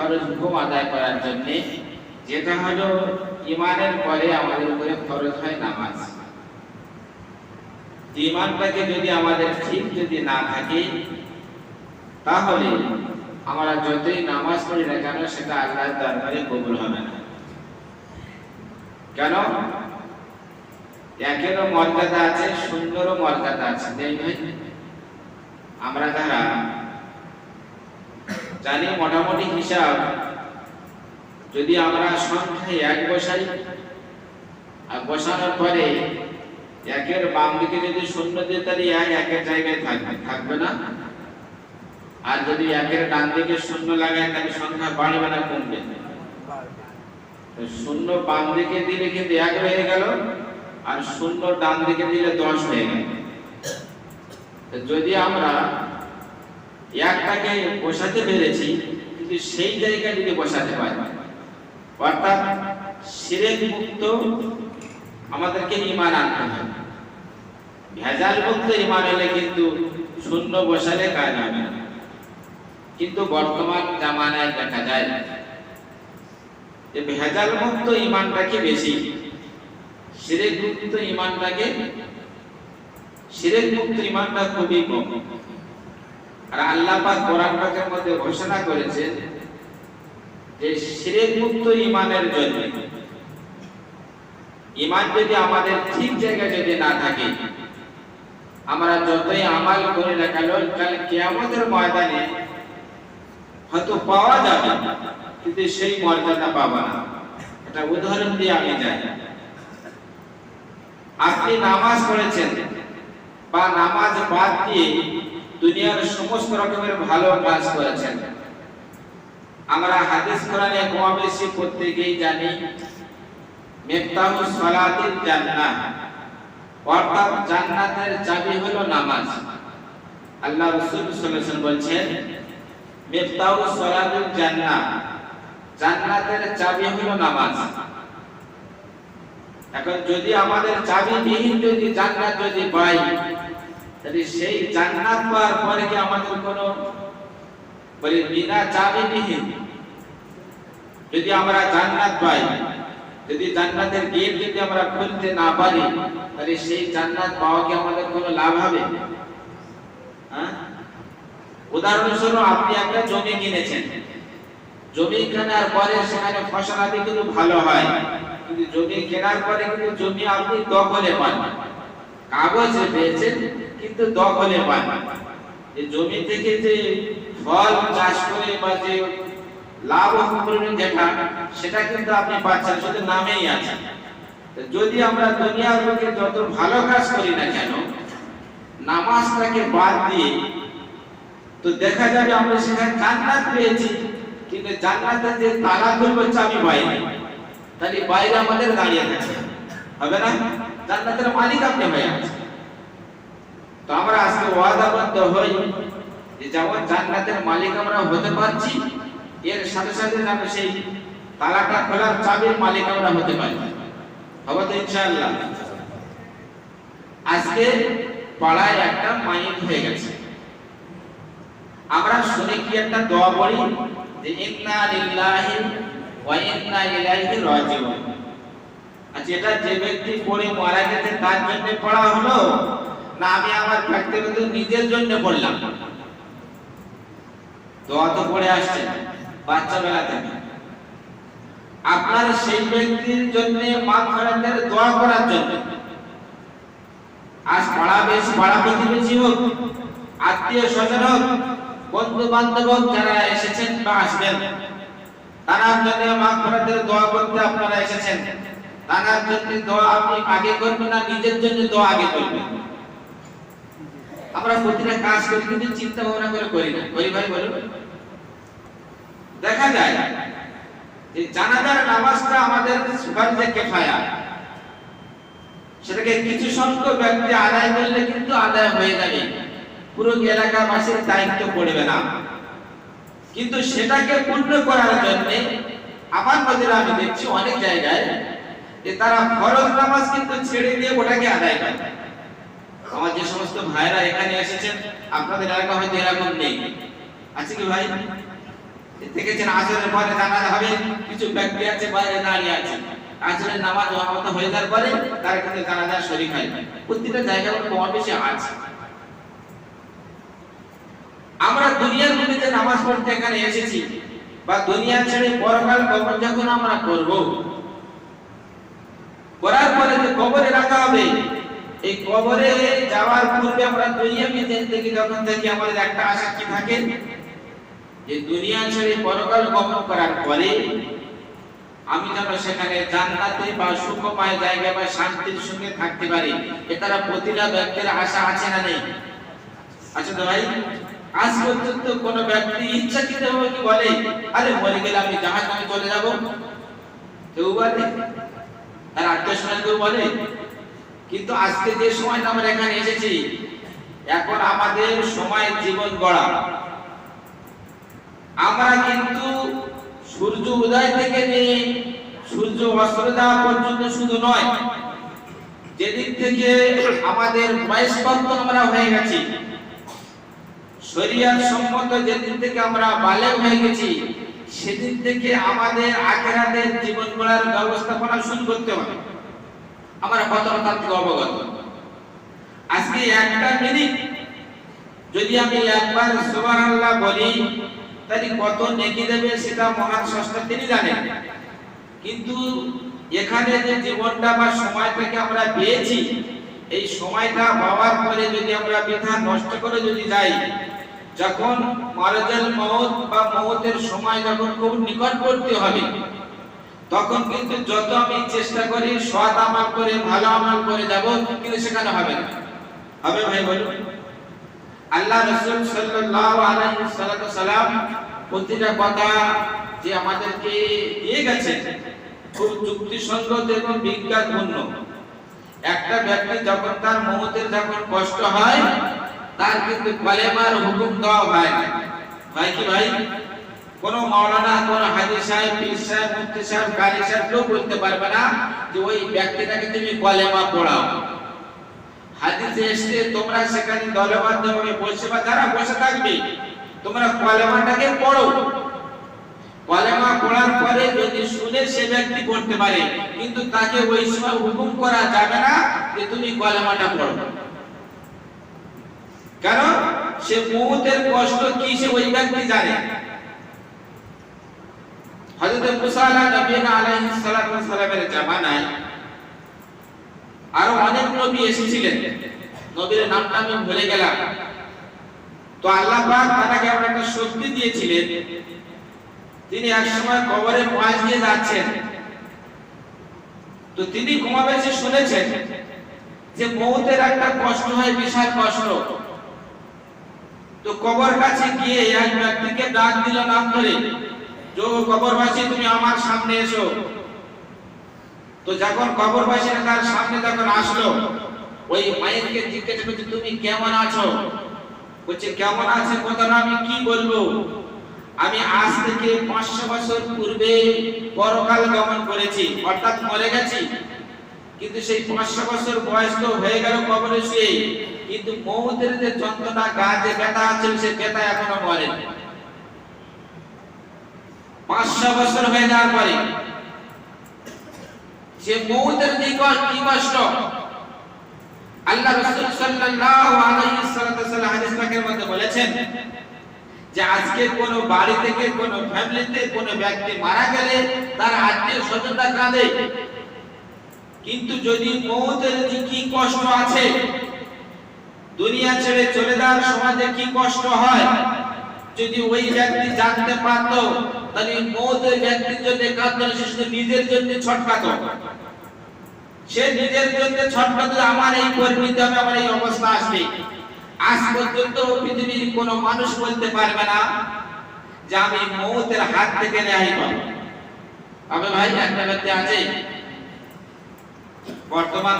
ফরজ হুকুম আদায় করার জন্য, যেটা হলো ইমানের পরে আমাদের উপরে ফরজ হয় নামাজ। ইমানটাকে যদি আমাদের ঠিক যদি না থাকে, তাহলে আমরা যতই নামাজ পড়ি না কেন, সেটা আল্লাহর দরবারে কবুল হবে না। কেন? একেরও মর্যাদা আছে, সুন্দরও মর্যাদা আছে। আমরা যারা জানি মোটামুটি হিসাব। যদি আমরা সংখ্যায় এক বসাই, আর বসানোর পরে একের বাম দিকে যদি শূন্য দিয়ে তাহলে এক একের জায়গায় থাকবে থাকবে না? আর যদি একের ডান দিকে শূন্য লাগায় তাহলে সংখ্যা বাড়বে না, কমবে। শূন্য বাম দিকে দিলে কিন্তু এক হয়ে গেল, আর শূন্য ডান দিকে দিলে দশ হয়ে গেল। যদি আমরা একটাকে বসাতে পেরেছি, কিন্তু সেই জায়গায় যদি বসাতে পারি অর্থাৎ শিরেক মুক্ত আমাদেরকে ইমান আনতে হবে ভেজাল মুক্ত ইমান হলে কিন্তু শূন্য বসালে কাজ হবে না। কিন্তু বর্তমান জামানায় দেখা যায় যে ভেজাল মুক্ত ইমানটাকে বেশি, শিরেক মুক্ত ইমানটাকে শিরেক মুক্ত ইমানটা খুবই কম। আর আল্লাহ পাক কোরআন পাকের মধ্যে ঘোষণা করেছেন যে শিরেক মুক্ত ইমানের জন্য। ইমান যদি আমাদের ঠিক জায়গায় যদি না থাকে, আমরা যতই আমাল করি না কেন, কাল কিয়ামতের ময়দানে হয়তো পাওয়া যাবে, কিন্তু সেই মর্যাদা পাবা না। এটা উদাহরণ দিয়ে আমি যাই। আপনি নামাজ পড়েছেন বা নামাজ বাদ দিয়ে দুনিয়ার সমস্ত রকমের ভালো কাজ করেছেন। আমরা হাদিস কোরআনে কম বেশি প্রত্যেকেই জানি মিফতাহু সালাতিল জান্নাহ অর্থাৎ জান্নাতের চাবি হলো নামাজ। আল্লাহ রাসূল সাল্লাল্লাহু আলাইহি বলছেন মিফতাহু সালাতিল জান্নাহ জান্নাতের চাবি হলো নামাজ। এখন যদি আমাদের চাবি বিহীন যদি জান্নাত যদি পাই তাহলে সেই জান্নাত পাওয়ার পরে কি আমাদের কোনো বলি বিনা যদি আমরা জান্নাত পাই, যদি জান্নাতের গেট যদি আমরা খুলতে না পারি, তাহলে সেই জান্নাত পাওয়া কি আমাদের কোনো লাভ হবে? হ্যাঁ? উদাহরণস্বরূপ আপনি একটা জমি কিনেছেন। জমি কেনার পরে সেখানে ফসল আদি কিন্তু ভালো হয়। কিন্তু জমি কেনার পরে কিন্তু জমি আপনি দখলে পান। কাগজে পেয়েছেন, কিন্তু দখলে পান এই জমি থেকে যে ফল চাষ করে বা যে লাভ করবেন যেটা, সেটা কিন্তু আপনি পাচ্ছেন, শুধু নামেই আছে। যদি আমরা দুনিয়ার লোকে যত ভালো কাজ করি না কেন, নামাজটাকে বাদ দিয়ে, তো দেখা যাবে আমরা সেখানে জান্নাত পেয়েছি, কিন্তু জান্নাতের যে তালা খুলবে চাবি বাইরে। তাহলে বাইরে আমাদের দাঁড়িয়ে আছে হবে না? জান্নাতের মালিক আপনি হয়ে আছে তো আমরা আজকে ওয়াদাবদ্ধ হই যে যেমন জান্নাতের মালিক আমরা হতে পারছি, এর সাথে সাথে যেন সেই তালাটা খোলার চাবির মালিক আমরা হতে পারি। হবে তো ইনশাআল্লাহ। আজকে পাড়ায় একটা মাইক হয়ে গেছে। আমরা শুনে কি একটা দোয়া পড়ি যে, ইন্না লিল্লাহি ওয়া ইন্না ইলাইহি রাজিউন। এটা যে ব্যক্তি পড়ে মারা গেছে, তার জন্য পড়া হলো? না, আমি আমার ব্যক্তিগত নিজের জন্য পড়লাম। দোয়া তো পড়ে আসছে বাচ্চা বেলা থেকে। আপনার সেই ব্যক্তির জন্য দোয়া করার জন্য। আজ পাড়া বেশ, পাড়া প্রতিবেশী হোক, আত্মীয় স্বজন হোক বন্ধু বান্ধব যারা এসেছেন বা আসবেন, তার জন্য মা ফেরাতের দোয়া করতে আপনারা এসেছেন। তার জন্য দোয়া আপনি আগে করবেন না, নিজের জন্য দোয়া আগে করবেন। আমরা প্রতিটা কাজ করি, কিন্তু চিন্তা ভাবনা করে করি না। করি ভাই বলুন দেখা যায় যে জানাজার নামাজটা আমাদের ফরজে কিফায়া সেটাকে কিছু সংখ্যক ব্যক্তি আদায় করলে কিন্তু আদায় হয়ে যাবে। পুরো এলাকাবাসীর দায়িত্ব পড়বে না। কিন্তু সেটাকে পূর্ণ করার জন্য আমার নজরে আমি দেখছি অনেক জায়গায় যে তারা ফরজ নামাজ কিন্তু ছেড়ে দিয়ে ওটাকে আদায় করে। আমার যে সমস্ত ভাইরা এখানে এসেছেন, আপনাদের এলাকা হয়তো এরকম নেই। আছে কি ভাই? দেখেছেন আসরের পরে জানাজা হবে, কিছু ব্যক্তি আছে, বাইরে দাঁড়িয়ে আছে। আসরের নামাজ হওয়া হয়ে যাওয়ার পরে তারা কিন্তু জানাজার শরীর হয়। প্রত্যেকটা জায়গায় কম বেশি আছে। আমরা দুনিয়ার মধ্যে নামাজ পড়তে এখানে এসেছি, বা দুনিয়া ছেড়ে পরকাল কবর যখন আমরা করব করার পরে যে কবরে রাখা হবে, এই কবরে যাওয়ার পূর্বে আমরা দুনিয়া মিতেন থেকে যখন থেকে আমাদের একটা আশা কি থাকে? যে দুনিয়া ছেড়ে পরকাল গমন করার পরে আমি যেন সেখানে জান্নাতে বা সুখময় জায়গায় বা শান্তির সঙ্গে থাকতে পারি। এটা প্রতিটা ব্যক্তির আশা আছে না নেই? আচ্ছা তো ভাই? আজ পর্যন্ত কোন ব্যক্তি ইচ্ছাকৃত ভাবে কি বলে? আরে মরে গেলে আমি জাহাজ নামে চলে যাব। কেউ বলে? তার আত্মীয় স্বজন কেউ বলে? কিন্তু আজকে যে সময়টা আমরা এখানে এসেছি, এখন আমাদের সময় জীবন গড়া। আমরা কিন্তু সূর্য উদয় থেকে নিয়ে সূর্য অস্ত যাওয়া পর্যন্ত শুধু নয়, যেদিন থেকে আমাদের বয়স আমরা হয়ে গেছি, শরিয়াত সম্মত যেদিন থেকে আমরা বালেগ হয়ে গেছি সেদিন থেকে আমাদের আখেরাতের জীবন গড়ার ব্যবস্থাপনা শুরু করতে হবে। আমরা কতটা থেকে অবগত। আজকে একটা মিনিট যদি আমি একবার সুবহানাল্লাহ বলি, তাহলে কত নেকি দেবে সেটা মহান স্রষ্টা তিনি জানেন। কিন্তু এখানে যে জীবনটা বা সময়টাকে আমরা পেয়েছি, এই সময়টা পাওয়ার পরে যদি আমরা বৃথা নষ্ট করে যদি যাই যখন মারাজাল মৌত বা মৌতের সময় যখন খুব নিকটবর্তী হবে, তখন কিন্তু যত আমি চেষ্টা করি, সৎ আমল করে, ভালো আমল করে যাব, কিন্তু সেখানে হবে না। হবে ভাই বলুন। আল্লাহ রাসূল সাল্লাম প্রতিটা কথা যে আমাদেরকে দিয়ে গেছে খুব যুক্তিসঙ্গত এবং বিজ্ঞানপূর্ণ। একটা ব্যক্তি যখন তার মমতের যখন কষ্ট হয় তার কিন্তু কলেমার হুকুম দেওয়া হয়। না ভাই কি ভাই? কোন মাওলানা, কোন হাজি সাহেব, পীর সাহেব, মুফতি সাহেব কারি সাহেব কেউ বলতে পারবে না যে ওই ব্যক্তিটাকে তুমি কলেমা পড়াও। হাদিসে এসে তোমরা সেখানে দলবদ্ধভাবে বসে বা যারা বসে থাকবে, তোমরা কলেমাটাকে পড়ো। কলেমা পড়ার পরে যদি শুনে সে ব্যক্তি পড়তে পারে, কিন্তু তাকে ওই সময় হুকুম করা যাবে না যে তুমি কলেমাটা পড়ো। কারণ সে মৌতের কষ্ট কি সে ওই ব্যক্তি জানে। হযরত মুসা আলাইহিস সালাতু সালামের জামানায় আরও অনেক নবী এসেছিলেন। নবীর নামটা আমি ভুলে গেলাম। তো আল্লাহ পাক তাকে এমন একটা শক্তি দিয়েছিলেন, তিনি এক সময় কবরে পাশ দিয়ে যাচ্ছেন। তো তিনি কমাবেশে শুনেছেন যে মৌতের একটা কষ্ট হয়, বিশাল কষ্ট। তো কবর কাছে গিয়ে এক ব্যক্তিকে ডাক দিল নাম ধরে, যে কবরবাসী, তুমি আমার সামনে এসো। তো যখন কবরবাসী তার সামনে যখন আসলো, ওই মায়েরকে জিজ্ঞেস করছে, তুমি কেমন আছো? বলছে, কেমন আছে কথা না আমি কি বলব? আমি আজ থেকে পাঁচশো বছর পূর্বে পরকাল গমন করেছি, অর্থাৎ মরে গেছি। কিন্তু সেই পাঁচশো বছর বয়স তো হয়ে গেল কবরে শুয়ে। কিন্তু মৌতের যে যন্ত্রণা, গা যে ব্যথা আছে, সে ব্যথা এখনও মরেনি পাঁচশো বছর হয়ে যাওয়ার পরে সে মৌতের যে কি কষ্ট? আল্লাহ সাল্লাল্লাহু আলাইহি সাল্লাম মধ্যে বলেছেন যে, আজকে কোন বাড়ি থেকে কোন ফ্যামিলিতে কোন ব্যক্তি মারা গেলে তার আত্মীয় স্বজনরা কাঁদে। কিন্তু যদি মৌতের কি কষ্ট আছে দুনিয়া ছেড়ে চলে যাওয়ার সময় যে কি কষ্ট হয়? যদি ওই ব্যক্তি জানতে পারত, তাহলে মৌতের ব্যক্তির জন্য শুধু নিজের জন্য ছটকাত। সে নিজের জন্য ছটকাত আমার এই পরিণতি হবে, আমার এই অবস্থা আসবে। আজ পর্যন্ত পৃথিবীর কোন মানুষ বলতে পারবে না যে আমি মৌতের হাত থেকে রেহাই পাবো। তবে ভাই, একটা ব্যক্তি আছে। বর্তমান